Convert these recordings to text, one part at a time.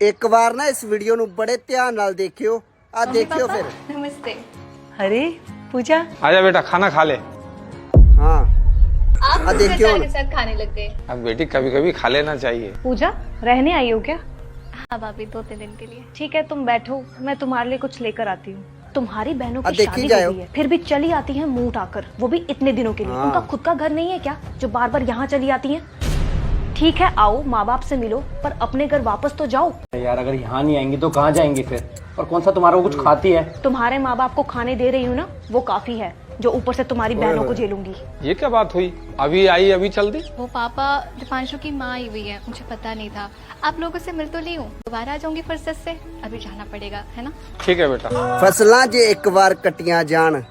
ਇੱਕ ਵਾਰ ਨਾ ਇਸ ਵੀਡੀਓ ਨੂੰ ਬੜੇ ਧਿਆਨ ਨਾਲ ਦੇਖਿਓ ਆ ਦੇਖਿਓ ਫਿਰ नमस्ते अरे पूजा आजा बेटा खाना खा ले ਹਾਂ आप आ, किस देखियो प्रकार ना। के साथ खाने लग गए अब बेटी कभी कभी खा लेना चाहिए पूजा रहने आई हो क्या हाँ भाभी दो तीन दिन के लिए ठीक है तुम बैठो मैं तुम्हारे लिए कुछ लेकर आती हूँ तुम्हारी बहनों अब की देखी शादी जाओ। हो गई है फिर भी चली आती हैं मुंह उठाकर वो भी इतने दिनों के लिए हाँ। उनका खुद का घर नहीं है क्या जो बार बार यहाँ चली आती हैं ठीक है आओ माँ बाप से मिलो पर अपने घर वापस तो जाओ यार अगर यहाँ नहीं आएंगी तो कहाँ जाएंगी फिर और कौन सा तुम्हारा वो कुछ खाती है तुम्हारे माँ बाप को खाने दे रही हूँ ना वो काफी है जो ऊपर से तुम्हारी बहनों को झेलूंगी ये क्या बात हुई अभी आई अभी चल दी वो पापा दीपांशु की माँ आई हुई है मुझे पता नहीं था आप लोगों से मिल तो ली हूँ दोबारा आ जाऊंगी फुर्सत से अभी जाना पड़ेगा है ना ठीक है बेटा ਫਸਲਾਂ ਜੇ ਇੱਕ ਵਾਰ ਕੱਟੀਆਂ ਜਾਣ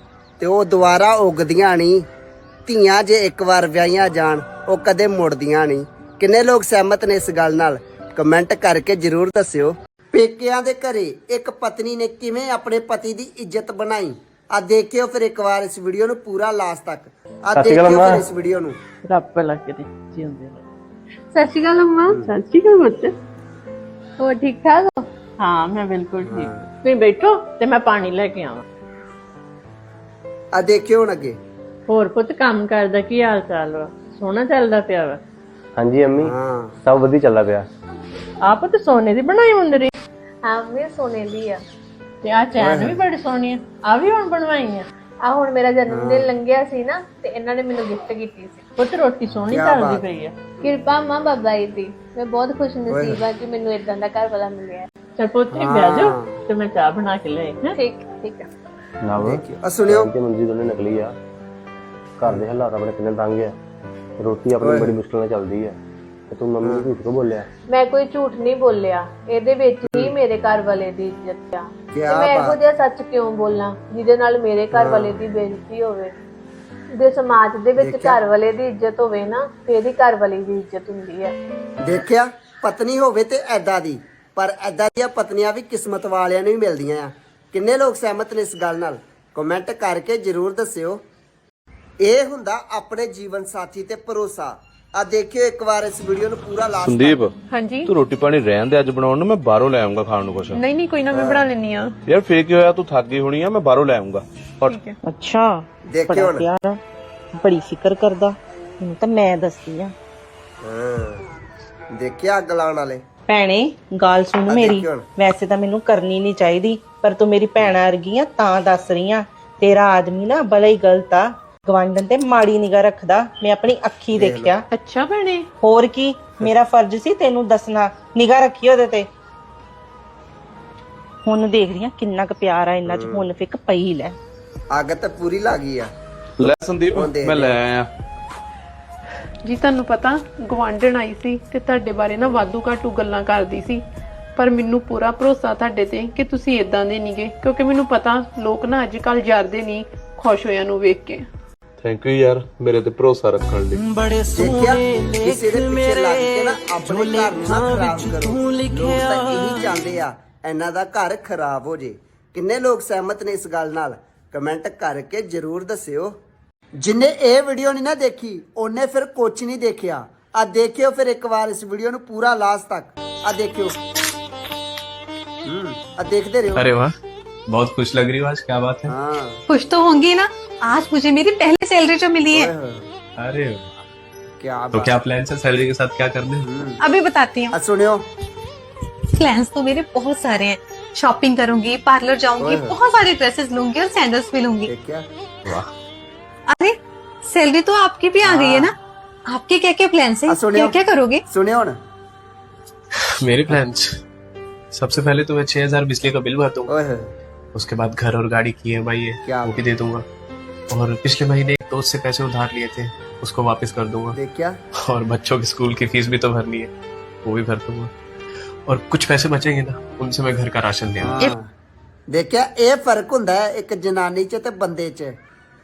ਤੇ ਉਹ ਦੁਬਾਰਾ ਉਗਦੀਆਂ ਨਹੀਂ ਧੀਆਂ ਜੇ ਇੱਕ ਵਾਰ ਵਿਆਹੀਆਂ ਜਾਣ ਉਹ ਕਦੇ ਮੁੜਦੀਆਂ ਨਹੀਂ ਕਿੰਨੇ ਲੋਕ ਸਹਿਮਤ ਨੇ ਇਸ ਗੱਲ ਨਾਲ? ਕਮੈਂਟ ਕਰਕੇ ਜਰੂਰ ਦੱਸਿਓ। ਪੇਕਿਆਂ ਦੇ ਘਰੇ ਇੱਕ ਪਤਨੀ ਨੇ ਕਿਵੇਂ ਆਪਣੇ ਪਤੀ ਦੀ ਇੱਜ਼ਤ ਬਣਾਈ? ਆ ਦੇਖਿਓ ਫਿਰ ਇੱਕ ਵਾਰ ਇਸ ਵੀਡੀਓ ਨੂੰ ਪੂਰਾ ਲਾਸਟ ਤੱਕ। ਆ ਦੇਖਿਓ ਫਿਰ। ਇਸ ਵੀਡੀਓ ਨੂੰ। ਰੱਬ ਭਲਾ ਕਰੇ ਜਿਉਂਦੇ ਰਹੋ ਸਤਿ ਸ਼੍ਰੀ ਅਕਾਲ ਅੰਮਾ। ਸਤਿ ਸ਼੍ਰੀ ਅਕਾਲ ਬੱਚੇ ਹੋਰ ਠੀਕ ਠਾਕ ਹੋ? ਹਾਂ ਮੈਂ ਬਿਲਕੁਲ ਠੀਕ। ਤੁਸੀਂ ਬੈਠੋ ਤੇ ਮੈਂ ਪਾਣੀ ਲੈ ਕੇ ਆਵਾਂ। ਆ ਦੇਖਿਓ ਹੁਣ ਅੱਗੇ। ਹੋਰ ਪੁੱਤ ਕੰਮ ਕਰਦਾ ਕੀ ਹਾਲ ਚਾਲ ਵਾ? ਸੋਹਣਾ ਚੱਲਦਾ ਪਿਆ ਵਾ? ਹਾਂਜੀ ਅੰਮੀ? ਹਾਂ। ਸਭ ਵਧੀਆ ਚੱਲਦਾ ਪਿਆ। ਆਪ ਤੇ ਸੋਨੇ ਦੀ ਬਣਾਈ ਮੁੰਦਰੀ? ਹਾਂ ਵੀ ਸੋਨੇ ਦੀ ਆ। ਤੇ ਆ ਚੈਨ ਵੀ ਬੜੀ ਸੋਹਣੀ ਆ। ਆ ਵੀ ਹੁਣ ਬਣਵਾਈ ਆ। ਆ ਹੁਣ ਮੇਰਾ ਜਨਮ ਦਿਨ ਲੰਘਿਆ ਸੀ ਨਾ ਤੇ ਇਹਨਾਂ ਨੇ ਮੈਨੂੰ ਗਿਫਟ ਕੀਤੀ ਸੀ। ਪੁੱਤ ਰੋਟੀ ਸੋਹਣੀ ਚੱਲਦੀ। ਪਈ ਆ। ਕਿਰਪਾ ਮਾਂ ਬਾਬਾ ਜੀ ਦੀ। ਮੈਂ ਬਹੁਤ ਖੁਸ਼ ਨਸੀਬ ਆ ਕਿ ਮੈਨੂੰ ਇਦਾਂ ਦਾ ਘਰ ਵਾਲਾ ਮਿਲਿਆ। ਚਲ ਪੁੱਤਰੀ ਬਹਿ ਜਾ ਤੇ ਮੈਂ ਚਾਹ ਬਣਾ ਕੇ ਲੈ ਠੀਕ ਠੀਕ ਆ। ਦੇਖਿਓ ਆ ਸੁਣਿਓ। ਤੇ ਮੰਜੀ ਦੋਨੇ ਨਕਲੀ ਆ। ਘਰ ਦੇ ਹਾਲਾਤ ਆਪਣੇ ਕਿੰਨੇ ਤੰਗ ਆ। ਰੋਟੀ ਆਪਣੀ ਬੜੀ ਮੁਸ਼ਕਲ ਨਾਲ ਚੱਲਦੀ ਆ। ਤੇ ਤੂੰ ਮੰਮੀ ਨੂੰ ਝੂਠ ਕਿਉਂ ਬੋਲਿਆ? ਮੈਂ ਕੋਈ ਝੂਠ ਨਹੀਂ ਬੋਲਿਆ। ਇਹਦੇ ਵਿੱਚ ਹੀ ਮੇਰੇ ਘਰ ਵਾਲੇ ਦੀ ਇੱਜ਼ਤ ਆ। ਤੇ ਕਿਆ ਮੈਂ ਇਹੋ ਬਾਤ। ਜਿਹਾ ਸੱਚ ਕਿਉਂ ਬੋਲਾਂ? ਜਿਹਦੇ ਨਾਲ ਮੇਰੇ ਘਰ ਵਾਲੇ ਦੀ ਬੇਇੱਜ਼ਤੀ ਹੋਵੇ। ਜੇ ਸਮਾਜ ਦੇ ਵਿੱਚ ਘਰ ਵਾਲੇ ਦੀ ਇੱਜ਼ਤ ਹੋਵੇ ਨਾ ਫੇਰ ਹੀ ਘਰ ਵਾਲੀ ਦੀ ਇੱਜ਼ਤ ਹੁੰਦੀ ਹੈ। ਦੇਖਿਆ? ਪਤਨੀ ਹੋਵੇ ਤੇ ਐਦਾਂ ਦੀ। ਪਰ ਐਦਾਂ ਦੀਆਂ ਪਤਨੀਆਂ ਵੀ ਕਿਸਮਤ ਵਾਲਿਆਂ ਨੂੰ ਹੀ ਮਿਲਦੀਆਂ ਆ। ਕਿੰਨੇ ਲੋਕ ਸਹਿਮਤ ਨੇ ਇਸ ਗੱਲ ਨਾਲ? ਕਮੈਂਟ ਕਰਕੇ ਜਰੂਰ ਦੱਸਿਓ। ਇਹ ਹੁੰਦਾ ਆਪਣੇ ਜੀਵਨ ਸਾਥੀ ਤੇ ਭਰੋਸਾ। ਆ ਦੇਖਿਓ ਇੱਕ ਵਾਰ ਇਸ ਵੀਡੀਓ ਨੂੰ ਪੂਰਾ ਲਾਸਟ ਸੰਦੀਪ ਹਾਂਜੀ। ਤੂੰ ਰੋਟੀ ਪਾਣੀ ਰਹਿਣ ਦੇ ਅੱਜ ਬਣਾਉਣ ਨੂੰ ਮੈਂ ਬਾਹਰੋਂ ਲੈ ਆਉਂਗਾ ਖਾਣ ਨੂੰ ਕੁਛ। ਨਹੀਂ ਨਹੀਂ ਕੋਈ ਨਾ ਮੈਂ ਬਣਾ ਲੈਣੀ ਆ ਯਾਰ ਫੇਰ ਕੀ ਹੋਇਆ ਤੂੰ ਥੱਕ ਗਈ ਹੋਣੀ ਆ ਮੈਂ ਬਾਹਰੋਂ ਲੈ ਆਉਂਗਾ ਔਰ ਅੱਛਾ ਦੇਖਿਓ ਹੁਣ। ਪਿਆਰ ਆ, ਬੜੀ ਫਿਕਰ ਕਰਦਾ। ਹੁਣ ਤਾਂ ਮੈਂ ਦੱਸਦੀ ਆ ਹਾਂ ਦੇਖਿਆ ਅੱਗ ਲਾਉਣ ਵਾਲੇ? ਭੈਣੇ ਗੱਲ ਸੁਣ ਮੇਰੀ। ਵੈਸੇ ਤਾਂ ਮੈਨੂੰ ਕਰਨੀ ਨਹੀਂ ਚਾਹੀਦੀ ਪਰ ਤੂੰ ਮੇਰੀ ਭੈਣ ਵਰਗੀ ਆ ਤਾਂ ਦੱਸ ਰਹੀ ਆ ਤੇਰਾ ਆਦਮੀ ਨਾ ਬੜਾ ਹੀ ਗਲਤ ਆ। ਗਵਾਂਢਣ ਤੇ ਮਾੜੀ ਨਿਗਾ ਰੱਖਦਾ। ਮੈਂ ਆਪਣੀ ਅੱਖੀ ਦੇਖਿਆ। ਅੱਛਾ ਭੈਣੇ। ਹੋਰ ਕੀ? ਮੇਰਾ ਫਰਜ਼ ਸੀ ਤੈਨੂੰ ਦੱਸਣਾ। ਨਿਗਾ ਰੱਖੀ ਉਹਦੇ ਤੇ। ਹੁਣ ਦੇਖ ਰਹੀ ਆ ਕਿੰਨਾ ਕੁ ਪਿਆਰ ਆ ਇੰਨਾ ਚ। ਹੁਣ ਫਿੱਕ ਪਈ ਲੈ। ਅੱਗ ਤਾਂ ਪੂਰੀ ਲੱਗ ਗਈ ਆ। ਲੈ ਸੰਦੀਪ ਮੈਂ ਲੈ ਆਇਆ। ਜੀ ਤੁਹਾਨੂੰ ਪਤਾ ਗਵਾਂਢਣ ਆਈ ਸੀ ਤੇ ਤੁਹਾਡੇ ਬਾਰੇ ਨਾ ਵਾਧੂ ਘਾਟੂ ਗੱਲਾਂ ਕਰਦੀ ਸੀ। ਪਰ ਮੈਨੂੰ ਪੂਰਾ ਭਰੋਸਾ ਤੁਹਾਡੇ ਤੇ ਕਿ ਤੁਸੀਂ ਇਦਾਂ ਦੇ ਨਹੀਂਗੇ ਕਿਉਂਕਿ ਮੈਨੂੰ ਪਤਾ ਲੋਕ ਨਾ ਅੱਜ ਕੱਲ ਜਰਦੇ ਨਹੀਂ ਖੁਸ਼ ਹੋਇਆਂ ਨੂੰ ਵੇਖ ਕੇ। ਥੈਂਕ ਯੂ ਯਾਰ ਮੇਰੇ ਤੇ ਭਰੋਸਾ ਰੱਖਣ ਲਈ ਦੇਖਿਆ ਕਿਸੇ ਦੇ ਪਿੱਛੇ ਲੱਗ ਕੇ ਨਾ ਆਪਣੇ ਘਰ ਨੂੰ ਨਾ ਖਰਾਬ ਕਰੋ ਲੋਕ ਤਾਂ ਇਹੀ ਚਾਹੁੰਦੇ ਆ ਇਹਨਾਂ ਦਾ ਘਰ ਖਰਾਬ ਹੋ ਜੇ ਕਿੰਨੇ ਲੋਕ ਸਹਿਮਤ ਨੇ ਇਸ ਗੱਲ ਨਾਲ ਕਮੈਂਟ ਕਰਕੇ ਜਰੂਰ ਦੱਸਿਓ ਜਿਨੇ ਇਹ ਵੀਡੀਓ ਨਹੀਂ ਨਾ ਦੇਖੀ ਉਹਨੇ ਫਿਰ ਕੁਝ ਨਹੀਂ ਦੇਖਿਆ ਆ ਦੇਖਿਓ ਫਿਰ ਇੱਕ ਵਾਰ ਇਸ ਵੀਡੀਓ ਨੂੰ ਪੂਰਾ ਲਾਸਟ ਤੱਕ ਆ ਦੇਖਿਓ ਹੂੰ ਆ ਦੇਖਦੇ ਰਹੋ अरे वाह बहुत खुश लग रही हो आज क्या बात है ਹਾਂ खुश तो होंगी ना आज मुझे मेरी पहली सैलरी जो मिली है। अरे क्या तो क्या प्लान है सैलरी के साथ? क्या करने अभी बताती हूँ। सुनियो। प्लान तो मेरे बहुत सारे हैं। शॉपिंग करूँगी पार्लर जाऊँगी बहुत सारे ड्रेसेस लूँगी और सैंडल्स भी लूँगी। अरे सैलरी तो आपकी भी आ गई है ना? आपके क्या क्या प्लान है क्या क्या करोगे? सुनियो ना। मेरे प्लान सबसे पहले तो मैं छह हज़ार बिजली का बिल भर दूँगा। उसके बाद घर और गाड़ी की है भाई आई है वो भी दे दूँगा। और पिछले महीने एक दोस्त से पैसे उधार लिए थे उसको वापस कर दूंगा ਦੇਖਿਆ और बच्चों की स्कूल की फीस भी तो भरनी है वो भी भर दूंगा और कुछ पैसे बचेंगे ना उनसे मैं घर का राशन दे दूंगा ਹਾਂ ਦੇਖਿਆ ਇਹ ਫਰਕ ਹੁੰਦਾ ਹੈ ਇੱਕ ਜਨਾਨੀ 'ਚ ਤੇ ਬੰਦੇ 'ਚ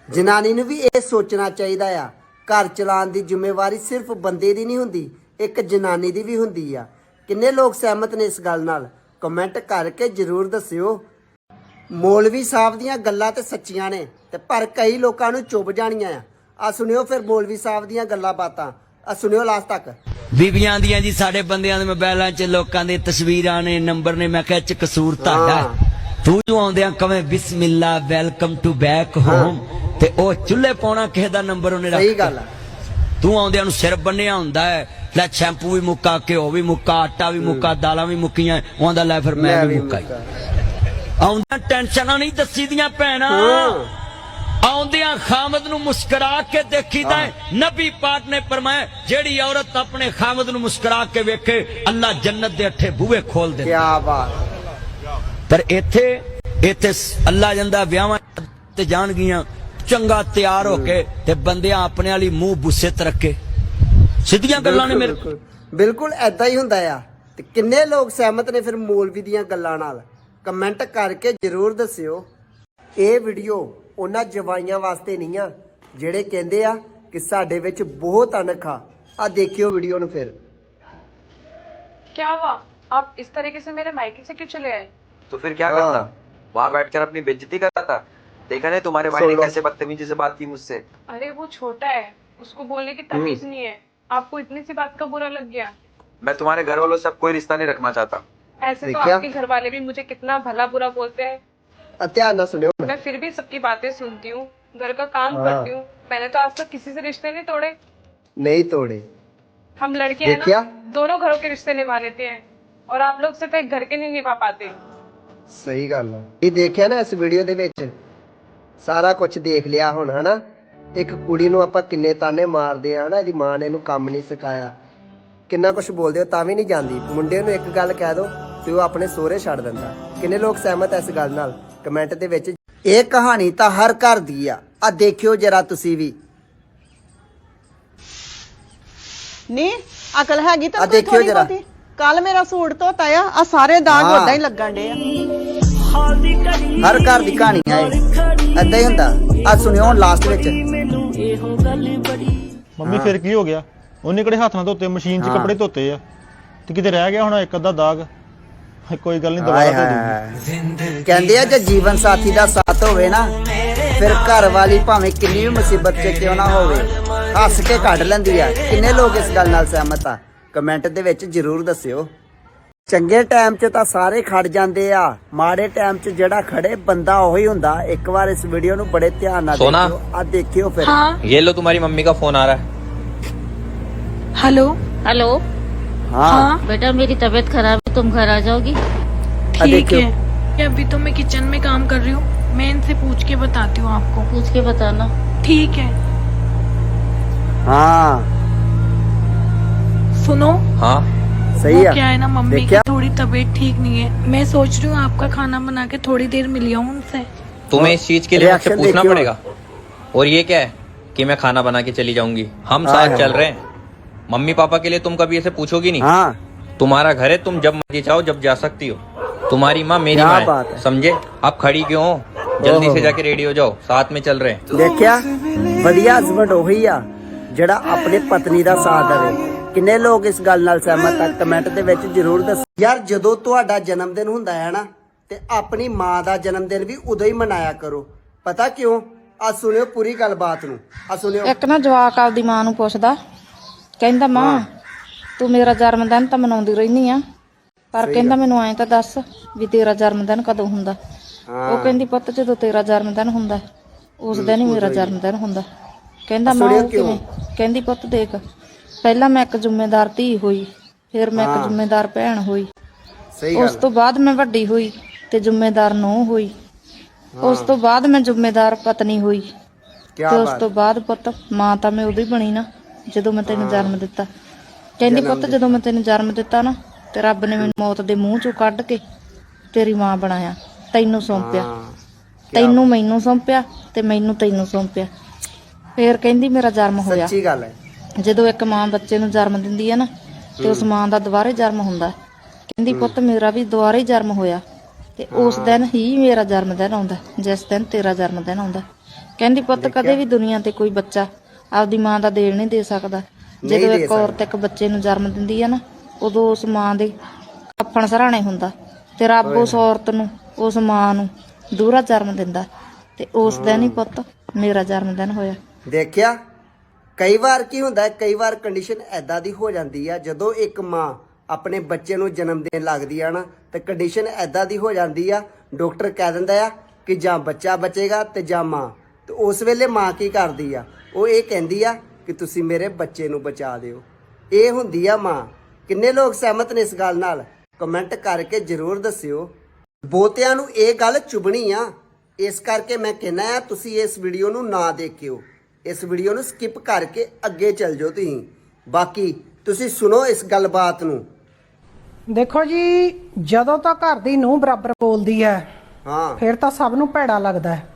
ਜਨਾਨੀ ਨੂੰ ਵੀ ਇਹ ਸੋਚਣਾ ਚਾਹੀਦਾ ਆ ਘਰ ਚਲਾਉਣ ਦੀ ਜ਼ਿੰਮੇਵਾਰੀ ਸਿਰਫ ਬੰਦੇ ਦੀ ਨਹੀਂ ਹੁੰਦੀ ਇੱਕ ਜਨਾਨੀ ਦੀ ਵੀ ਹੁੰਦੀ ਆ ਕਿੰਨੇ ਲੋਕ ਸਹਿਮਤ ਨੇ ਇਸ ਗੱਲ ਨਾਲ ਕਮੈਂਟ ਕਰਕੇ ਜਰੂਰ ਦੱਸਿਓ ਮੌਲਵੀ ਸਾਹਿਬ ਦੀਆਂ ਗੱਲਾਂ ਤੇ ਸੱਚੀਆਂ ਨੇ ਤੇ ਪਰ ਕਈ ਲੋਕਾਂ ਨੂੰ ਚੁੱਭ ਜਾਣੀਆਂ ਆ। ਆ ਸੁਣਿਓ ਫਿਰ ਮੌਲਵੀ ਸਾਹਿਬ ਦੀਆਂ ਗੱਲਾਂ ਬਾਤਾਂ। ਆ ਸੁਣਿਓ ਲਾਸਟ ਤੱਕ। ਬੀਬੀਆਂ ਦੀਆਂ ਜੀ ਸਾਡੇ ਬੰਦਿਆਂ ਦੇ ਮੋਬਾਈਲਾਂ 'ਚ ਲੋਕਾਂ ਦੇ ਤਸਵੀਰਾਂ ਨੇ ਨੰਬਰ ਨੇ ਮੈਂ ਕਿਹਾ 'ਚ ਕਸੂਰ ਤੁਹਾਡਾ। ਤੂੰ ਜੋ ਆਉਂਦਿਆਂ ਕਵੇਂ ਬਿਸਮਿਲ੍ਲਾ ਵੈਲਕਮ ਟੂ ਬੈਕ ਹੋਮ। ਤੇ ਉਹ ਚੁੱਲ੍ਹੇ ਪਾਉਣਾ ਕਿਸੇ ਦਾ ਨੰਬਰ ਉਹਨੇ ਰੱਖ ਸਹੀ ਗੱਲ ਆ। ਤੂੰ ਆਉਂਦਿਆਂ ਨੂੰ ਸਿਰ ਬੰਨਿਆ ਹੁੰਦਾ ਹੈ। ਲੈ ਸ਼ੈਂਪੂ ਵੀ ਮੁੱਕਾ ਘਿਓ ਵੀ ਮੁੱਕਾ ਆਟਾ ਵੀ ਮੁੱਕਾ ਦਾਲਾਂ ਵੀ ਮੁੱਕੀਆਂ ਉਹ ਆਂਦਾ ਲੈ ਫਿਰ ਮੈਂ ਵੀ ਮੁੱਕਾ ਹੀ। ਆਉਂਦਿਆਂ ਟੈਨਸ਼ਨਾਂ ਨਹੀਂ ਦੱਸੀਦੀਆਂ ਭੈਣਾਂ। ਆਉਂਦਿਆਂ ਖਾਮਦ ਨੂੰ ਮੁਸਕਰਾ ਕੇ ਦੇਖੀਦਾ। ਨਬੀ ਪਾਕ ਨੇ ਫਰਮਾਇਆ ਜਿਹੜੀ ਔਰਤ ਆਪਣੇ ਖਾਮਦ ਨੂੰ ਮੁਸਕਰਾ ਕੇ ਵੇਖੇ ਅੱਲਾ ਜੰਨਤ ਦੇ ਅੱਠੇ ਬੂਹੇ ਖੋਲ ਕੀ ਦਿੰਦਾ ਬਾਤ। ਪਰ ਇੱਥੇ ਇੱਥੇ ਅੱਲਾ ਜਾਂਦਾ ਵਿਆਹਾਂ ਤੇ ਜਾਣਗੀਆਂ ਚੰਗਾ ਤਿਆਰ ਹੋ ਕੇ ਤੇ ਬੰਦਿਆਂ ਆਪਣੇ ਵਾਲੀ ਮੂੰਹ ਬੁੱਸੇ ਤੇ ਰੱਖੇ। ਸਿੱਧੀਆਂ ਗੱਲਾਂ ਨੇ ਮੇਰੇ ਬਿਲਕੁਲ ਐਦਾਂ ਹੀ ਹੁੰਦਾ ਆ। ਤੇ ਕਿੰਨੇ ਲੋਕ ਸਹਿਮਤ ਨੇ ਫਿਰ ਮੌਲਵੀ ਦੀਆਂ ਗੱਲਾਂ ਨਾਲ। ਕਮੈਂਟ ਕਰਕੇ ਜਰੂਰ ਦੱਸਿਓ ਇਹ ਵੀਡੀਓ ਉਹਨਾਂ ਜਵਾਈਆਂ ਵਾਸਤੇ ਨਹੀਂ ਆ ਜਿਹੜੇ ਕਹਿੰਦੇ ਆ ਕਿ ਸਾਡੇ ਵਿੱਚ ਬਹੁਤ ਅਣਖ ਆ ਆ ਦੇਖਿਓ ਵੀਡੀਓ ਨੂੰ ਫਿਰ क्या हुआ आप इस तरीके से मेरे मायके से क्यों चले आए तो फिर क्या हाँ। करता वहां बैठकर अपनी बेइज्जती कर रहा था देखा नहीं तुम्हारे भाई ने सुन लो। कैसे बदतमीजी से बात की मुझसे अरे वो छोटा है उसको बोलने की तमीज नहीं है आपको इतनी सी बात का बुरा लग गया मैं तुम्हारे घर वालों से अब कोई रिश्ता नहीं रखना चाहता ऐसे तो देखा? आपके घर वाले भी मुझे कितना भला बुरा बोलते हैं ਆ ਧਿਆਨ ਨਾਲ ਸੁਣਿਓ मैं फिर भी सबकी बातें सुनती हूँ घर का काम हाँ। करती हूँ मैंने तो आज तक किसी से रिश्ते नहीं तोड़े ਨਹੀਂ ਤੋੜੇ हम लड़के हैं देखिया? ना दोनों घरों के रिश्ते निभा लेते हैं और आप लोग सिर्फ एक घर के नहीं निभा पाते ਸਹੀ ਗੱਲ ਆ ਇਹ ਦੇਖਿਆ ਨਾ ਇਸ ਵੀਡੀਓ ਦੇ ਵਿੱਚ ਸਾਰਾ ਕੁਝ ਦੇਖ ਲਿਆ ਹੁਣ ਹਨਾ ਇੱਕ ਕੁੜੀ ਨੂੰ ਆਪਾਂ ਕਿੰਨੇ ਤਾਨੇ ਮਾਰਦੇ ਆ ਹਨਾ ਇਹਦੀ ਮਾਂ ਨੇ ਇਹਨੂੰ ਕੰਮ ਨਹੀਂ ਸਿਖਾਇਆ ਕਿੰਨਾ ਕੁਝ ਬੋਲਦੇ ਹੋ ਤਾਂ ਵੀ ਨਹੀਂ ਜਾਂਦੀ ਮੁੰਡੇ ਨੂੰ ਇੱਕ ਗੱਲ ਕਹਿ ਦੋ ਤੇ ਉਹ ਆਪਣੇ ਸੋਹਰੇ ਛੱਡ ਦਿੰਦਾ। ਕਿੰਨੇ ਲੋਕ ਸਹਿਮਤ ਐ ਇਸ ਗੱਲ ਨਾਲ? ਕਮੈਂਟ ਦੇ ਵਿੱਚ ਇਹ ਕਹਾਣੀ ਤਾਂ ਹਰ ਘਰ ਦੀ ਆ। ਆ ਦੇਖਿਓ ਜਰਾ ਤੁਸੀਂ ਵੀ। ਨਹੀਂ ਅਕਲ ਹੈਗੀ ਆ ਦੇਖਿਓ ਜਰਾ। ਕੱਲ ਮੇਰਾ ਸੂਟ ਧੋਤਾ ਆ ਆ ਸਾਰੇ ਦਾਗ ਹਾਂ। ਹੀ ਲੱਗਣ ਡੇ ਆ। ਹਰ ਘਰ ਦੀ ਕਹਾਣੀ ਹੈ ਐਦਾਂ ਹੀ ਹੁੰਦਾ। ਆ ਸੁਣਿਓ ਹੁਣ ਲਾਸਟ ਵਿੱਚ। ਮੰਮੀ ਫਿਰ ਕੀ ਹੋ ਗਿਆ? ਉਹਨੇ ਕਿਹੜੇ ਹੱਥ ਨਾਲ ਧੋਤੇ? ਮਸ਼ੀਨ 'ਚ ਹਾਂ। ਕੱਪੜੇ ਧੋਤੇ ਆ। ਤੇ ਕਿਤੇ ਰਹਿ ਗਿਆ ਹੁਣ ਇੱਕ ਅੱਧਾ ਦਾਗ? ਕੋਈ ਗੱਲ ਨਹੀਂ ਹਾਏ ਦੁਬਾਰਾ ਧੋ ਦੂੰਗੀ ਹਾਏ ਕਹਿੰਦੇ ਆ ਜੇ ਜੀਵਨ ਸਾਥੀ ਦਾ ਸਾਥ ਹੋਵੇ ਨਾ ਫਿਰ ਘਰ ਵਾਲੀ ਭਾਵੇਂ ਕਿੰਨੀ ਵੀ ਮੁਸੀਬਤ 'ਚ ਕਿਉਂ ਨਾ ਹੋਵੇ ਹੱਸ ਕੇ ਕੱਢ ਲੈਂਦੀ ਆ ਕਿੰਨੇ ਲੋਕ ਇਸ ਗੱਲ ਨਾਲ ਸਹਿਮਤ ਆ ਕਮੈਂਟ ਦੇ ਵਿੱਚ ਜਰੂਰ ਦੱਸਿਓ ਚੰਗੇ ਟਾਈਮ 'ਚ ਤਾਂ ਸਾਰੇ ਖੜ ਜਾਂਦੇ ਆ ਮਾੜੇ ਟਾਈਮ 'ਚ ਜਿਹੜਾ ਖੜੇ ਬੰਦਾ ਉਹੀ ਹੁੰਦਾ ਇੱਕ ਵਾਰ ਇਸ ਵੀਡੀਓ ਨੂੰ ਬੜੇ ਧਿਆਨ ਨਾਲ ਸੋਨਾ। ਦੇਖਿਓ ਆ ਦੇਖਿਓ ਫਿਰ ये लो तुम्हारी मम्मी का फोन आ रहा है हेलो हेलो ਹਾਂ बेटा मेरी तबीयत खराब है तो तुम घर आ जाओगी। ठीक है। अभी तो मैं किचन में काम कर रही हूँ। मैं इनसे पूछ के बताती हूँ आपको। पूछ के बताना। ठीक है। हाँ। सुनो। हाँ। सही है। क्या है ना मम्मी की थोड़ी तबीयत ठीक नहीं है। मैं सोच रही हूँ आपका खाना बना के थोड़ी देर मिली हूँ उनसे। तुम्हें इस चीज़ के लिए मुझसे पूछना पड़ेगा। और ये क्या है कि मैं खाना बना के चली जाऊँगी। हम साथ चल रहे हैं। मम्मी पापा के लिए तुम कभी ऐसे पूछोगी नहीं। हाँ। तुम्हारा घर है तुम जब मर्जी चाहो जब जा सकती हो तुम्हारी माँ मेरी क्या माँ बात है है। समझे आप खड़ी क्यों हो जल्दी ओहो। से जाके रेडी हो जाओ साथ में चल रहे हैं ਦੇਖਿਆ ਵਧੀਆ ਹਸਬੰਡ ਉਹੀ ਆ ਜਿਹੜਾ ਆਪਣੇ ਪਤਨੀ ਦਾ ਸਾਥ ਦੇਵੇ ਕਿੰਨੇ ਲੋਕ ਇਸ ਗੱਲ ਨਾਲ ਸਹਿਮਤ ਆ ਕਮੈਂਟ ਦੇ ਵਿੱਚ ਜਰੂਰ ਦੱਸੋ ਯਾਰ ਜਦੋਂ ਤੁਹਾਡਾ ਜਨਮ ਦਿਨ ਹੁੰਦਾ ਹੈ ਨਾ ਤੇ ਆਪਣੀ ਮਾਂ ਦਾ ਜਨਮ ਦਿਨ ਵੀ ਉਦੋਂ ਹੀ ਮਨਾਇਆ ਕਰੋ ਪਤਾ ਕਿਉਂ ਆ ਸੁਣਿਓ ਪੂਰੀ ਗੱਲਬਾਤ ਨੂੰ ਆ ਸੁਣਿਓ ਇੱਕ ਨਾ ਜਵਾਕ ਆਪਦੀ ਮਾਂ ਨੂੰ ਪੁੱਛਦਾ ਕਹਿੰਦਾ ਮਾਂ ਤੂੰ ਮੇਰਾ ਜਨਮ ਦਿਨ ਤਾਂ ਮਨਾਉਂਦੀ ਰਹਿਨੀ ਆ। ਪਰ ਕਹਿੰਦਾ ਮੈਨੂੰ ਐਂ ਤਾਂ ਦੱਸ ਵੀ ਤੇਰਾ ਜਨਮ ਦਿਨ ਕਦੋਂ ਹੁੰਦਾ? ਉਹ ਕਹਿੰਦੀ ਪੁੱਤ ਜਦੋਂ ਤੇਰਾ ਜਨਮ ਦਿਨ ਹੁੰਦਾ ਉਸ ਦਿਨ ਹੀ ਮੇਰਾ ਜਨਮ ਦਿਨ ਹੁੰਦਾ। ਕਹਿੰਦਾ ਮਾਂ ਉਹ? ਕਿਵੇਂ? ਕਹਿੰਦੀ ਪੁੱਤ ਦੇਖ ਪਹਿਲਾਂ ਮੈਂ ਇੱਕ ਜ਼ਿੰਮੇਦਾਰ ਧੀ ਹੋਈ ਫਿਰ ਮੈਂ ਇੱਕ ਜ਼ਿੰਮੇਦਾਰ ਭੈਣ ਹੋਈ। ਸਹੀ ਉਸ ਤੋਂ ਬਾਅਦ ਮੈਂ ਵੱਡੀ ਹੋਈ ਤੇ ਜ਼ਿੰਮੇਦਾਰ ਨੂੰਹ ਹੋਈ। ਉਸ ਤੋਂ ਬਾਅਦ ਮੈਂ ਜ਼ਿੰਮੇਦਾਰ ਪਤਨੀ ਹੋਈ। ਕੀ ਤੇ ਉਸ ਤੋਂ ਬਾਅਦ ਪੁੱਤ ਮਾਂ ਤਾਂ ਮੈਂ ਉਦੋਂ ਹੀ ਬਣੀ ਨਾ ਜਦੋਂ ਮੈਂ ਤੈਨੂੰ ਜਨਮ ਦਿੱਤਾ। ਕਹਿੰਦੀ ਪੁੱਤ ਜਦੋਂ ਮੈਂ ਤੈਨੂੰ ਜਨਮ ਦਿੱਤਾ ਨਾ ਤੇ ਰੱਬ ਨੇ ਮੈਨੂੰ ਮੌਤ ਦੇ ਮੂੰਹ ਚੋਂ ਕੱਢ ਕੇ ਤੇਰੀ ਮਾਂ ਬਣਾਇਆ। ਤੈਨੂੰ ਸੌਂਪਿਆ। ਤੈਨੂੰ ਮੈਨੂੰ ਸੌਂਪਿਆ ਤੇ ਮੈਨੂੰ ਤੈਨੂੰ ਸੌਂਪਿਆ। ਫੇਰ ਕਹਿੰਦੀ ਮੇਰਾ ਜਨਮ ਹੋਇਆ। ਸੱਚੀ ਗੱਲ ਹੈ। ਜਦੋਂ ਇੱਕ ਮਾਂ ਬੱਚੇ ਨੂੰ ਜਨਮ ਦਿੰਦੀ ਹੈ ਨਾ ਤੇ ਉਸ ਮਾਂ ਦਾ ਦੁਬਾਰੇ ਜਨਮ ਹੁੰਦਾ। ਕਹਿੰਦੀ ਪੁੱਤ ਮੇਰਾ ਵੀ ਦੁਬਾਰੇ ਜਨਮ ਹੋਇਆ। ਤੇ ਉਸ ਦਿਨ ਹੀ ਮੇਰਾ ਜਨਮ ਦਿਨ ਆਉਂਦਾ ਜਿਸ ਦਿਨ ਤੇਰਾ ਜਨਮ ਦਿਨ ਆਉਂਦਾ। ਕਹਿੰਦੀ ਪੁੱਤ ਕਦੇ ਵੀ ਦੁਨੀਆ ਤੇ ਕੋਈ ਬੱਚਾ ਆਪਦੀ ਮਾਂ ਦਾ ਦੇਣ ਨਹੀਂ ਦੇ ਸਕਦਾ। ਜਦੋਂ ਇੱਕ। ਔਰਤ ਇੱਕ ਬੱਚੇ ਨੂੰ ਜਨਮ ਦਿੰਦੀ ਹੈ ਨਾ ਉਦੋਂ ਉਸ ਮਾਂ ਦੇ ਆਪਣ ਸਰਾਣੇ ਹੁੰਦਾ ਤੇ ਰੱਬ ਉਸ ਔਰਤ ਨੂੰ ਉਸ ਮਾਂ ਨੂੰ ਦੂਰਾ ਜਨਮ ਦਿੰਦਾ ਤੇ ਉਸ ਦਿਨ ਹੀ ਪੁੱਤ ਮੇਰਾ ਜਨਮ ਦਿਨ ਹੋਇਆ। ਦੇਖਿਆ ਕਈ ਵਾਰ ਕੀ ਹੁੰਦਾ ਹੈ ਕਈ ਵਾਰ ਕੰਡੀਸ਼ਨ ਐਦਾਂ ਦੀ ਹੋ ਜਾਂਦੀ ਆ ਜਦੋਂ ਇੱਕ ਮਾਂ ਆਪਣੇ ਬੱਚੇ ਨੂੰ ਜਨਮ ਦੇਣ ਲੱਗਦੀ ਆ ਨਾ ਤੇ ਕੰਡੀਸ਼ਨ ਐਦਾਂ ਦੀ ਹੋ ਜਾਂਦੀ ਆ ਡਾਕਟਰ ਕਹਿ ਦਿੰਦਾ ਆ ਕਿ ਜਾਂ ਬੱਚਾ ਬਚੇਗਾ ਤੇ ਜਾਂ ਮਾਂ। ਤੇ ਉਸ ਵੇਲੇ ਮਾਂ ਕੀ ਕਰਦੀ ਆ ਉਹ ਇਹ ਕਹਿੰਦੀ ਆ ਕਿ ਤੁਸੀਂ ਮੇਰੇ ਬੱਚੇ ਨੂੰ ਬਚਾ ਦਿਓ। ਇਹ ਹੁੰਦੀ ਆ ਮਾਂ। ਕਿੰਨੇ ਲੋਕ ਸਹਿਮਤ ਨੇ ਇਸ ਗੱਲ ਨਾਲ? ਕਮੈਂਟ ਕਰਕੇ ਜਰੂਰ ਦੱਸਿਓ। ਬਹੁਤਿਆਂ ਨੂੰ ਇਹ ਗੱਲ ਚੁਬਣੀ ਆ। ਇਸ ਕਰਕੇ ਮੈਂ ਕਹਿੰਦਾ ਆ ਤੁਸੀਂ ਇਸ ਵੀਡੀਓ ਨੂੰ ਨਾ ਦੇਖਿਓ। ਇਸ ਵੀਡੀਓ ਨੂੰ ਸਕਿਪ ਕਰਕੇ ਅੱਗੇ ਚੱਲ ਜਾਓ ਤੁਸੀਂ। ਬਾਕੀ ਤੁਸੀਂ ਸੁਣੋ ਇਸ ਗੱਲਬਾਤ ਨੂੰ। ਦੇਖੋ ਜੀ ਜਦੋਂ ਤਾਂ ਘਰ ਦੀ ਨੂੰਹ ਬਰਾਬਰ ਬੋਲਦੀ ਹੈ ਹਾਂ। ਫਿਰ ਤਾਂ ਸਭ ਨੂੰ ਭੈੜਾ ਲੱਗਦਾ ਹੈ।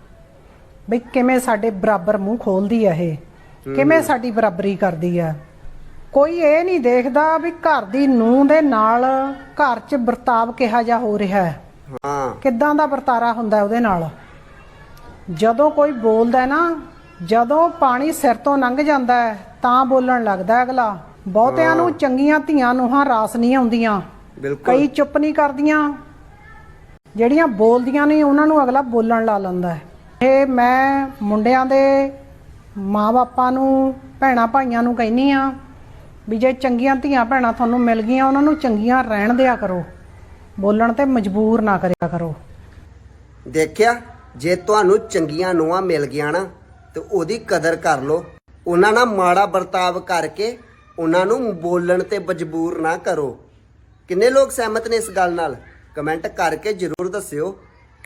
ਵੀ ਕਿਵੇਂ ਸਾਡੇ ਬਰਾਬਰ ਮੂੰਹ ਖੋਲਦੀ ਹੈ ਇਹ? ਕਿਵੇਂ ਸਾਡੀ ਬਰਾਬਰੀ ਕਰਦੀ ਹੈ ਕੋਈ ਇਹ ਨਹੀਂ ਦੇਖਦਾ ਵੀ ਘਰ ਦੀ ਨੂੰਹ ਦੇ ਨਾਲ ਘਰ 'ਚ ਵਰਤਾਵ ਕਿਹਾ ਜਾ ਹੋ ਰਿਹਾ ਹੈ। ਹਾਂ। ਕਿੱਦਾਂ ਦਾ ਵਰਤਾਰਾ ਹੁੰਦਾ ਉਹਦੇ ਨਾਲ? ਜਦੋਂ ਕੋਈ ਬੋਲਦਾ ਨਾ ਜਦੋਂ ਪਾਣੀ ਸਿਰ ਤੋਂ ਲੰਘ ਜਾਂਦਾ ਹੈ ਤਾਂ ਬੋਲਣ ਲੱਗਦਾ ਅਗਲਾ। ਬਹੁਤਿਆਂ ਨੂੰ ਚੰਗੀਆਂ ਧੀਆਂ ਨੂੰਹਾਂ ਰਾਸ ਨਹੀਂ ਆਉਂਦੀਆਂ। ਕਈ ਚੁੱਪ ਨਹੀਂ ਕਰਦੀਆਂ। ਜਿਹੜੀਆਂ ਬੋਲਦੀਆਂ ਨਹੀਂ ਉਹਨਾਂ ਨੂੰ ਅਗਲਾ ਬੋਲਣ ਲਾ ਲੈਂਦਾ ਹੈ। ਇਹ ਮੈਂ ਮੁੰਡਿਆਂ ਦੇ ਮਾਪਿਆਂ ਨੂੰ ਭੈਣਾ ਭਾਈਆਂ ਨੂੰ ਕਹਿੰਨੀ ਆ ਵੀ ਜੇ ਚੰਗੀਆਂ ਧੀਆਂ ਭੈਣਾਂ ਤੁਹਾਨੂੰ ਮਿਲ ਗਈਆਂ, ਉਹਨਾਂ ਨੂੰ ਚੰਗੀਆਂ ਰਹਿਣ ਦਿਆ ਕਰੋ। ਬੋਲਣ ਤੇ ਮਜਬੂਰ ਨਾ ਕਰਿਆ ਕਰੋ। ਦੇਖਿਆ, ਜੇ ਤੁਹਾਨੂੰ ਚੰਗੀਆਂ ਨੂੰਹਾਂ ਮਿਲ ਗਿਆ ਨਾ, ਤੇ ਉਹਦੀ ਕਦਰ ਕਰ ਲਓ। ਉਹਨਾਂ ਨਾਲ ਮਾੜਾ ਵਰਤਾਵ ਕਰਕੇ ਉਹਨਾਂ ਨੂੰ ਬੋਲਣ ਤੇ ਮਜਬੂਰ ਨਾ ਕਰੋ। ਕਿੰਨੇ ਲੋਕ ਸਹਿਮਤ ਨੇ ਇਸ ਗੱਲ ਨਾਲ? ਕਮੈਂਟ ਕਰਕੇ ਜਰੂਰ ਦੱਸਿਓ।